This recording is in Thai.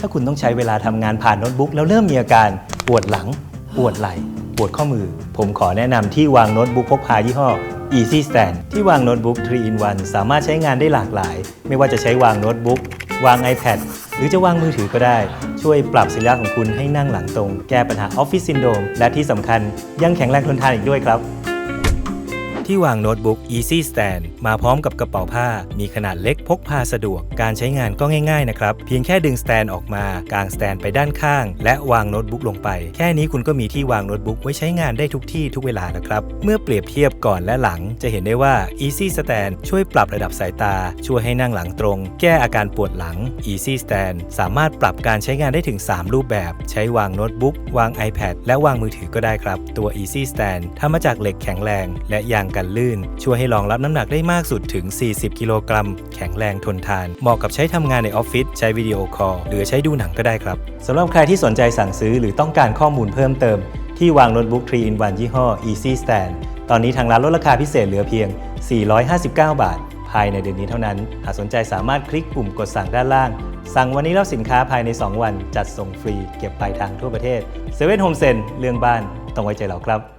ถ้าคุณต้องใช้เวลาทำงานผ่านโน้ตบุ๊กแล้วเริ่มมีอาการปวดหลัง ปวดไหล่ ปวดข้อมือ ผมขอแนะนำที่วางโน้ตบุ๊กพกพายี่ห้อ Easy Stand ที่วางโน้ตบุ๊ก3 in 1 สามารถใช้งานได้หลากหลาย ไม่ว่าจะใช้วางโน้ตบุ๊กวาง iPad หรือจะวางมือถือก็ได้ ช่วยปรับศิลปะของคุณให้นั่งหลังตรง แก้ปัญหา Office Syndrome และที่สำคัญยังแข็งแรงทนทานอีกด้วยครับ ที่วางโน้ตบุ๊ก Easy Stand มาพร้อมกับกระเป๋าผ้า มีขนาดเล็กพกพาสะดวก การใช้งานก็ง่ายๆนะครับ เพียงแค่ดึงสแตนออกมากางสแตนไปด้านข้าง และวางโน้ตบุ๊กลงไป แค่นี้คุณก็มีที่วางโน้ตบุ๊กไว้ใช้งานได้ทุกที่ทุกเวลาแล้วครับ เมื่อเปรียบเทียบก่อนและหลัง จะเห็นได้ว่า Easy Stand ช่วยปรับระดับสายตา ช่วยให้นั่งหลังตรง แก้อาการปวดหลัง Easy Stand สามารถปรับการใช้งานได้ถึง 3 รูปแบบ ใช้วางโน้ตบุ๊กวาง iPad และวางมือถือก็ได้ครับ ตัว Easy Stand ทำมาจากเหล็กแข็งแรง และยางกันลื่น ช่วยให้รองรับน้ำหนักได้มากสุดถึง 40 กิโลกรัม แข็งแรงทนทาน เหมาะกับใช้ทำงานในออฟฟิศใช้วิดีโอคอลหรือใช้ดูหนังก็ได้ครับสำหรับใครที่สนใจสั่งซื้อหรือต้องการข้อมูลเพิ่มเติม ที่วางโน้ตบุ๊ก3 in 1ยี่ห้อ Easy Stand ตอนนี้ทางร้านลดราคาพิเศษเหลือเพียง 459 บาท ภายในเดือนนี้เท่านั้น หากสนใจสามารถคลิกปุ่มกดสั่งด้านล่าง สั่งวันนี้รับสินค้าภายใน 2 วัน จัดส่งฟรี เก็บปลายทางทั่วประเทศเซเว่นโฮมเซ็นเรื่องบ้านต้องไว้ใจเราครับ